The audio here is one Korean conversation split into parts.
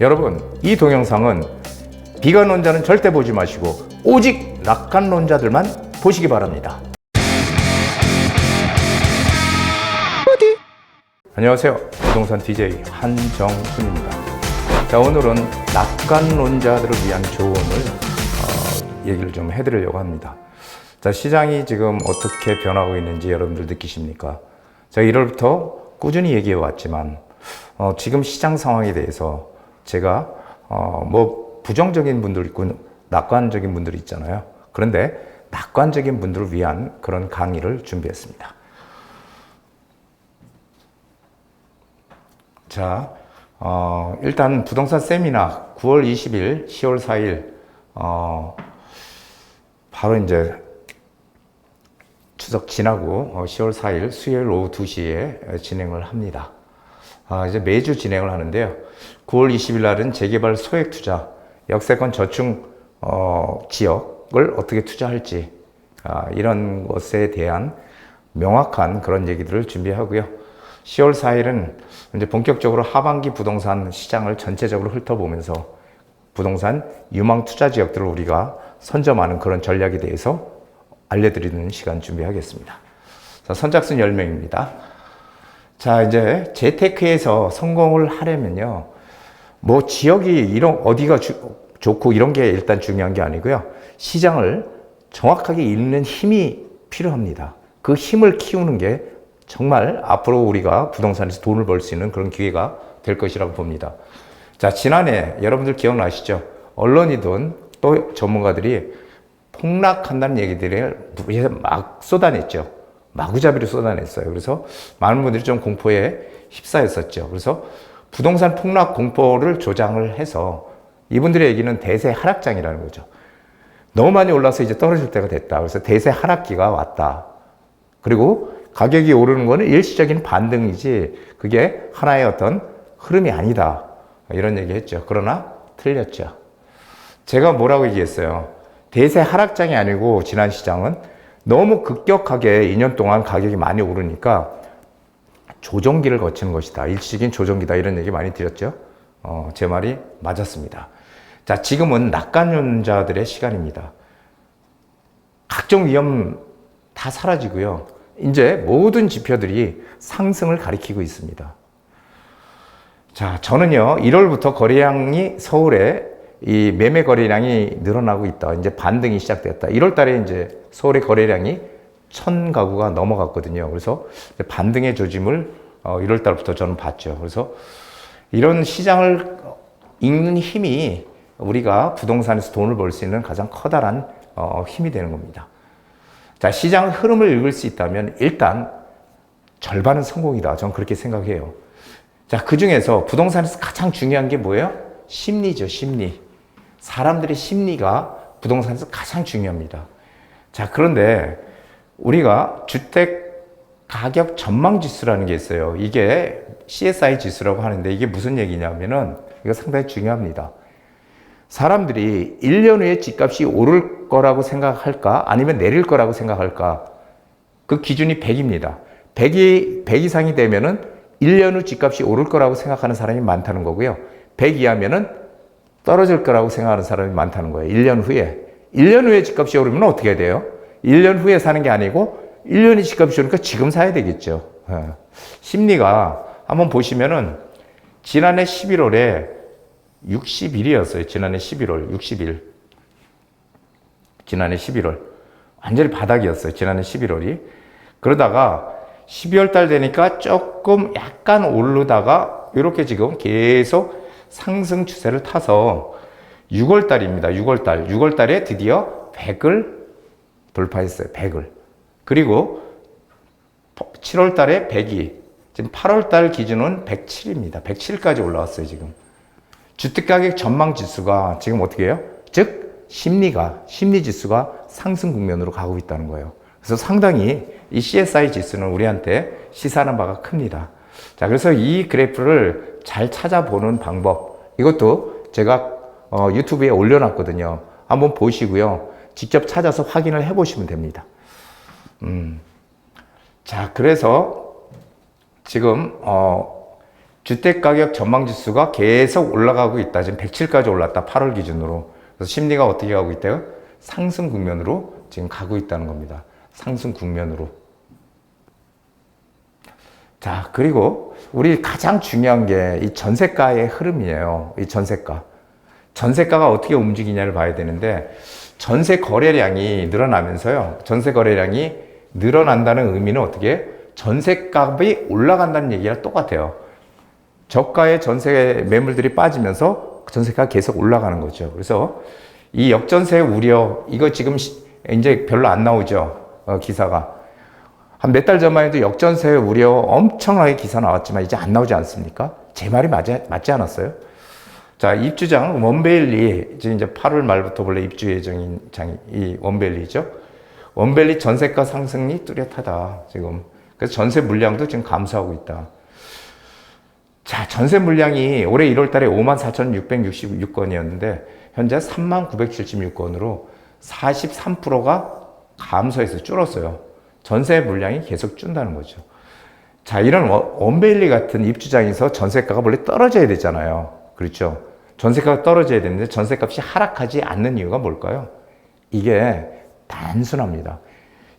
여러분, 이 동영상은 비관론자는 절대 보지 마시고 오직 낙관론자들만 보시기 바랍니다. 안녕하세요. 부동산 DJ 한정훈입니다. 자, 오늘은 낙관론자들을 위한 조언을 어, 얘기를 좀 해드리려고 합니다. 자, 시장이 지금 어떻게 변하고 있는지 여러분들 느끼십니까? 제가 1월부터 꾸준히 얘기해 왔지만 어, 지금 시장 상황에 대해서 제가 어, 뭐 부정적인 분들 있고 낙관적인 분들 있잖아요. 그런데 낙관적인 분들을 위한 그런 강의를 준비했습니다. 자, 어, 일단 부동산 세미나 9월 20일, 10월 4일, 어, 바로 이제 추석 지나고 어, 10월 4일 수요일 오후 2시에 진행을 합니다. 아, 이제 매주 진행을 하는데요. 9월 20일 날은 재개발 소액 투자, 역세권 저층 어, 지역을 어떻게 투자할지 아, 이런 것에 대한 명확한 그런 얘기들을 준비하고요. 10월 4일은 이제 본격적으로 하반기 부동산 시장을 전체적으로 훑어보면서 부동산 유망 투자 지역들을 우리가 선점하는 그런 전략에 대해서 알려드리는 시간 준비하겠습니다. 자, 선착순 10명입니다. 자, 이제 재테크에서 성공을 하려면요. 뭐 지역이 이런 어디가 주- 좋고 이런 게 일단 중요한 게 아니고요. 시장을 정확하게 읽는 힘이 필요합니다. 그 힘을 키우는 게 정말 앞으로 우리가 부동산에서 돈을 벌 수 있는 그런 기회가 될 것이라고 봅니다. 자, 지난해 여러분들 기억나시죠? 언론이든 또 전문가들이 폭락한다는 얘기들을 막 쏟아냈죠. 마구잡이로 쏟아냈어요. 그래서 많은 분들이 좀 공포에 휩싸였었죠. 그래서 부동산 폭락 공포를 조장을 해서 이분들의 얘기는 대세 하락장이라는 거죠. 너무 많이 올라서 이제 떨어질 때가 됐다. 그래서 대세 하락기가 왔다. 그리고 가격이 오르는 거는 일시적인 반등이지 그게 하나의 어떤 흐름이 아니다. 이런 얘기 했죠. 그러나 틀렸죠. 제가 뭐라고 얘기했어요? 대세 하락장이 아니고 지난 시장은 너무 급격하게 2년 동안 가격이 많이 오르니까 조정기를 거치는 것이다. 일시적인 조정기다. 이런 얘기 많이 드렸죠. 어, 제 말이 맞았습니다. 자, 지금은 낙관론자들의 시간입니다. 각종 위험 다 사라지고요. 이제 모든 지표들이 상승을 가리키고 있습니다. 자, 저는요, 1월부터 거래량이 서울에 이 매매 거래량이 늘어나고 있다. 이제 반등이 시작됐다. 1월 달에 이제 서울의 거래량이 천 가구가 넘어갔거든요. 그래서 반등의 조짐을 어, 1월 달부터 저는 봤죠. 그래서 이런 시장을 읽는 힘이 우리가 부동산에서 돈을 벌 수 있는 가장 커다란 어, 힘이 되는 겁니다. 자, 시장 흐름을 읽을 수 있다면 일단 절반은 성공이다. 저는 그렇게 생각해요. 자, 그 중에서 부동산에서 가장 중요한 게 뭐예요? 심리죠, 심리. 사람들의 심리가 부동산에서 가장 중요합니다. 자, 그런데 우리가 주택 가격 전망 지수라는 게 있어요. 이게 CSI 지수라고 하는데 이게 무슨 얘기냐면은 이거 상당히 중요합니다. 사람들이 1년 후에 집값이 오를 거라고 생각할까? 아니면 내릴 거라고 생각할까? 그 기준이 100입니다. 100이, 100 이상이 되면은 1년 후 집값이 오를 거라고 생각하는 사람이 많다는 거고요. 100 이하면은 떨어질 거라고 생각하는 사람이 많다는 거예요. 1년 후에. 1년 후에 집값이 오르면 어떻게 돼요? 1년 후에 사는 게 아니고 1년이 집값이 오르니까 지금 사야 되겠죠. 어. 심리가 한번 보시면은 지난해 11월에 60일이었어요. 지난해 11월 60일. 지난해 11월. 완전히 바닥이었어요. 지난해 11월이. 그러다가 12월 달 되니까 조금 약간 오르다가 이렇게 지금 계속 상승 추세를 타서 6월 달입니다. 6월 달. 6월 달에 드디어 100을 돌파했어요. 100을. 그리고 7월 달에 100이 지금 8월 달 기준은 107입니다. 107까지 올라왔어요, 지금. 주택가격 전망 지수가 지금 어떻게 해요? 즉, 심리가, 심리 지수가 상승 국면으로 가고 있다는 거예요. 그래서 상당히 이 CSI 지수는 우리한테 시사하는 바가 큽니다. 자, 그래서 이 그래프를 잘 찾아보는 방법, 이것도 제가 어, 유튜브에 올려놨거든요. 한번 보시고요. 직접 찾아서 확인을 해보시면 됩니다. 음. 자, 그래서 지금, 어, 주택가격 전망지수가 계속 올라가고 있다. 지금 107까지 올랐다. 8월 기준으로. 그래서 심리가 어떻게 가고 있대요? 상승 국면으로 지금 가고 있다는 겁니다. 상승 국면으로. 자, 그리고 우리 가장 중요한 게 이 전세가의 흐름이에요. 이 전세가. 전세가가 어떻게 움직이냐를 봐야 되는데 전세 거래량이 늘어나면서요. 전세 거래량이 늘어난다는 의미는 어떻게? 전세값이 올라간다는 얘기랑 똑같아요. 저가의 전세 매물들이 빠지면서 전세가가 계속 올라가는 거죠. 그래서 이 역전세 우려 이거 지금 시- 이제 별로 안 나오죠. 어, 기사가. 한 몇 달 전만 해도 역전세 우려 엄청나게 기사 나왔지만 이제 안 나오지 않습니까? 제 말이 맞지, 맞지 않았어요? 자, 입주장 원베일리 지금 이제 8월 말부터 원래 입주 예정인 장이 이 원베일리죠. 원베일리 전세가 상승이 뚜렷하다. 지금. 그래서 전세 물량도 지금 감소하고 있다. 자, 전세 물량이 올해 1월 달에 54,666건이었는데 현재 39,976건으로 43%가 감소해서 줄었어요. 전세 물량이 계속 준다는 거죠. 자, 이런 원- 원베일리 같은 입주장에서 전세가가 원래 떨어져야 되잖아요. 그렇죠? 전세가가 떨어져야 되는데 전세값이 하락하지 않는 이유가 뭘까요? 이게 단순합니다.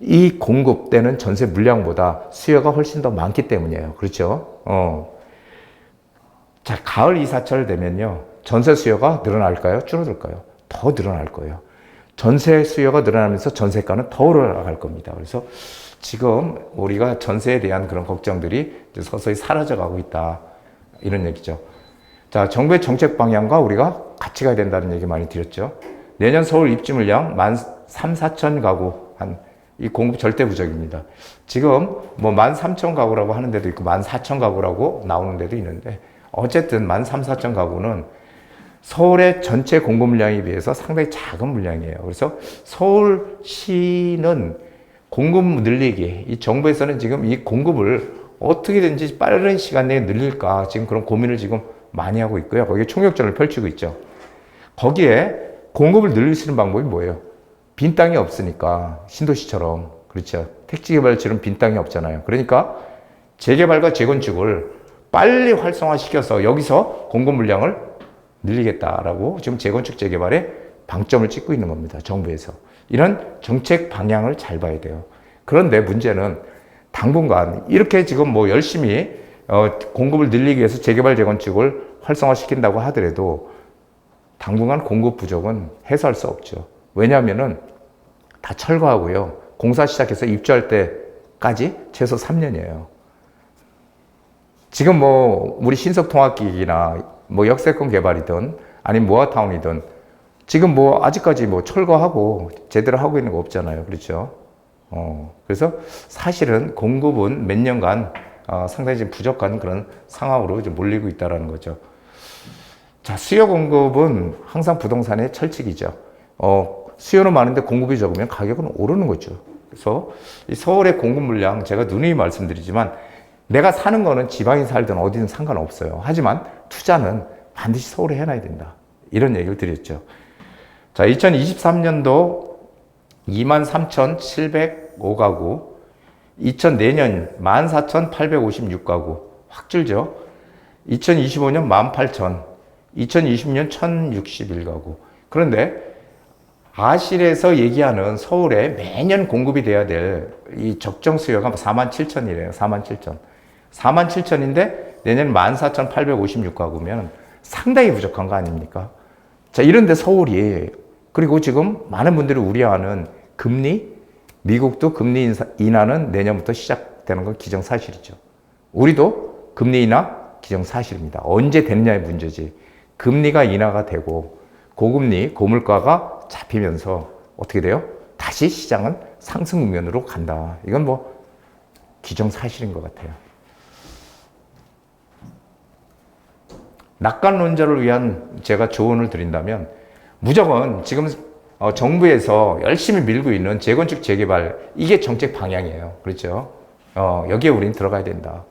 이 공급되는 전세 물량보다 수요가 훨씬 더 많기 때문이에요. 그렇죠? 어. 자, 가을 이사철 되면요. 전세 수요가 늘어날까요? 줄어들까요? 더 늘어날 거예요. 전세 수요가 늘어나면서 전세가는 더 올라갈 겁니다. 그래서 지금 우리가 전세에 대한 그런 걱정들이 서서히 사라져 가고 있다. 이런 얘기죠. 자, 정부의 정책 방향과 우리가 같이 가야 된다는 얘기 많이 드렸죠. 내년 서울 입주 물량 만 3, 4천 가구 한 이 공급 절대 부족입니다. 지금 뭐13,000 가구라고 하는 데도 있고 14,000 가구라고 나오는 데도 있는데 어쨌든 13,000, 4,000 가구는 서울의 전체 공급 물량에 비해서 상당히 작은 물량이에요. 그래서 서울시는 공급 늘리기, 이 정부에서는 지금 이 공급을 어떻게든지 빠른 시간 내에 늘릴까 지금 그런 고민을 지금 많이 하고 있고요. 거기에 총력전을 펼치고 있죠. 거기에 공급을 늘릴 수 있는 방법이 뭐예요? 빈 땅이 없으니까 신도시처럼 그렇죠. 택지 개발처럼 빈 땅이 없잖아요. 그러니까 재개발과 재건축을 빨리 활성화시켜서 여기서 공급 물량을 늘리겠다라고 지금 재건축 재개발에 방점을 찍고 있는 겁니다. 정부에서. 이런 정책 방향을 잘 봐야 돼요. 그런데 문제는 당분간 이렇게 지금 뭐 열심히 어, 공급을 늘리기 위해서 재개발 재건축을 활성화시킨다고 하더라도 당분간 공급 부족은 해소할 수 없죠. 왜냐하면은 다 철거하고요. 공사 시작해서 입주할 때까지 최소 3년이에요. 지금 뭐 우리 신석통합기기나 뭐 역세권 개발이든 아니면 모아타운이든 지금 뭐 아직까지 뭐 철거하고 제대로 하고 있는 거 없잖아요. 그렇죠? 어, 그래서 사실은 공급은 몇 년간 어, 상당히 좀 부족한 그런 상황으로 좀 몰리고 있다라는 거죠. 자, 수요 공급은 항상 부동산의 철칙이죠. 어, 수요는 많은데 공급이 적으면 가격은 오르는 거죠. 그래서 이 서울의 공급 물량 제가 누누이 말씀드리지만 내가 사는 거는 지방에 살든 어디든 상관없어요. 하지만 투자는 반드시 서울에 해놔야 된다. 이런 얘기를 드렸죠. 자, 2023년도 23,705가구, 2004년 14,856가구, 확 줄죠. 2025년 18,000, 2020년 1,061가구. 그런데 아실에서 얘기하는 서울에 매년 공급이 돼야 될 이 적정 수요가 4만 7천이래요. 4만 7천. 4만 7천인데 내년 14,856가구면 상당히 부족한 거 아닙니까? 자, 이런데 서울이 그리고 지금 많은 분들이 우려하는 금리 미국도 금리 인사, 인하는 내년부터 시작되는 건 기정사실이죠. 우리도 금리 인하 기정사실입니다. 언제 되느냐의 문제지. 금리가 인하가 되고 고금리 고물가가 잡히면서 어떻게 돼요? 다시 시장은 상승 국면으로 간다. 이건 뭐 기정사실인 것 같아요. 낙관론자를 위한 제가 조언을 드린다면 무조건 지금 어, 정부에서 열심히 밀고 있는 재건축 재개발 이게 정책 방향이에요. 그렇죠? 어, 여기에 우리는 들어가야 된다.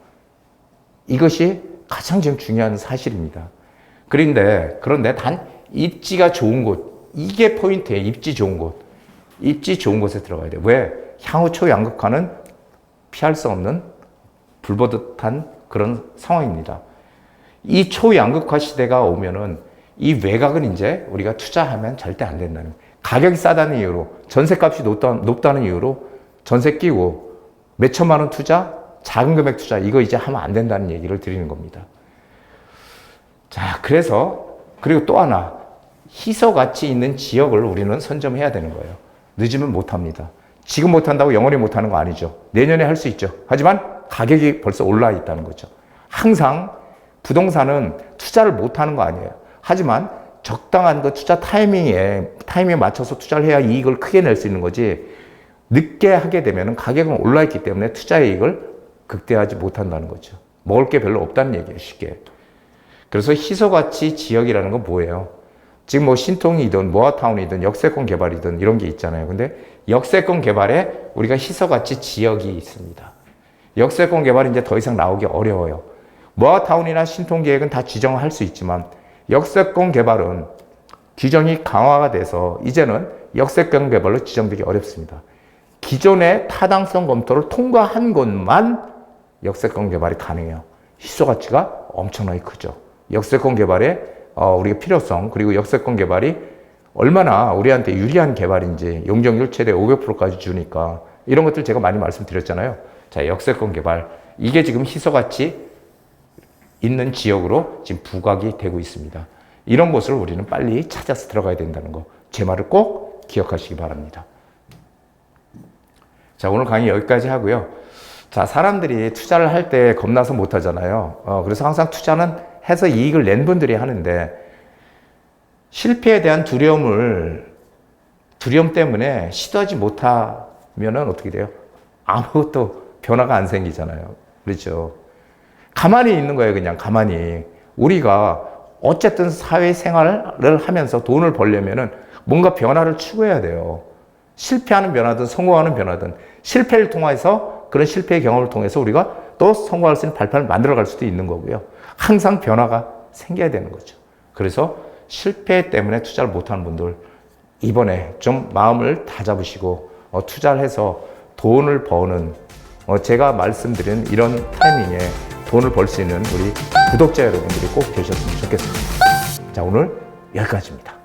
이것이 가장 지금 중요한 사실입니다. 그런데 그런데 단 입지가 좋은 곳 이게 포인트예요. 입지 좋은 곳. 입지 좋은 곳에 들어가야 돼요. 왜? 향후 초양극화는 피할 수 없는 불보듯한 그런 상황입니다. 이 초양극화 시대가 오면은 이 외곽은 이제 우리가 투자하면 절대 안 된다는 거예요. 가격이 싸다는 이유로 전세값이 높다, 높다는 이유로 전세 끼고 몇 천만 원 투자, 작은 금액 투자 이거 이제 하면 안 된다는 얘기를 드리는 겁니다. 자, 그래서 그리고 또 하나 희소 가치 있는 지역을 우리는 선점해야 되는 거예요. 늦으면 못 합니다. 지금 못 한다고 영원히 못 하는 거 아니죠. 내년에 할 수 있죠. 하지만 가격이 벌써 올라 있다는 거죠. 항상 부동산은 투자를 못 하는 거 아니에요. 하지만 적당한 그 투자 타이밍에 타이밍에 맞춰서 투자를 해야 이익을 크게 낼 수 있는 거지. 늦게 하게 되면 가격은 올라 있기 때문에 투자 이익을 극대화하지 못한다는 거죠. 먹을 게 별로 없다는 얘기예요, 쉽게. 그래서 희소가치 지역이라는 건 뭐예요? 지금 뭐 신통이든 모아타운이든 역세권 개발이든 이런 게 있잖아요. 근데 역세권 개발에 우리가 희소가치 지역이 있습니다. 역세권 개발이 이제 더 이상 나오기 어려워요. 모아타운이나 신통 계획은 다 지정을 할수 있지만 역세권 개발은 규정이 강화가 돼서 이제는 역세권 개발로 지정되기 어렵습니다. 기존의 타당성 검토를 통과한 곳만 역세권 개발이 가능해요. 희소 가치가 엄청나게 크죠. 역세권 개발의 어, 우리가 필요성 그리고 역세권 개발이 얼마나 우리한테 유리한 개발인지 용적률 최대 500%까지 주니까 이런 것들 제가 많이 말씀드렸잖아요. 자, 역세권 개발 이게 지금 희소 가치 있는 지역으로 지금 부각이 되고 있습니다. 이런 곳을 우리는 빨리 찾아서 들어가야 된다는 거. 제 말을 꼭 기억하시기 바랍니다. 자, 오늘 강의 여기까지 하고요. 자, 사람들이 투자를 할 때 겁나서 못 하잖아요. 어, 그래서 항상 투자는 해서 이익을 낸 분들이 하는데 실패에 대한 두려움을 두려움 때문에 시도하지 못하면은 어떻게 돼요? 아무것도 변화가 안 생기잖아요. 그렇죠. 가만히 있는 거예요, 그냥 가만히. 우리가 어쨌든 사회생활을 하면서 돈을 벌려면은 뭔가 변화를 추구해야 돼요. 실패하는 변화든 성공하는 변화든 실패를 통해서 그런 실패의 경험을 통해서 우리가 또 성공할 수 있는 발판을 만들어 갈 수도 있는 거고요. 항상 변화가 생겨야 되는 거죠. 그래서 실패 때문에 투자를 못하는 분들 이번에 좀 마음을 다잡으시고 어, 투자를 해서 돈을 버는 어, 제가 말씀드린 이런 타이밍에 돈을 벌 수 있는 우리 구독자 여러분들이 꼭 되셨으면 좋겠습니다. 자 오늘 여기까지입니다.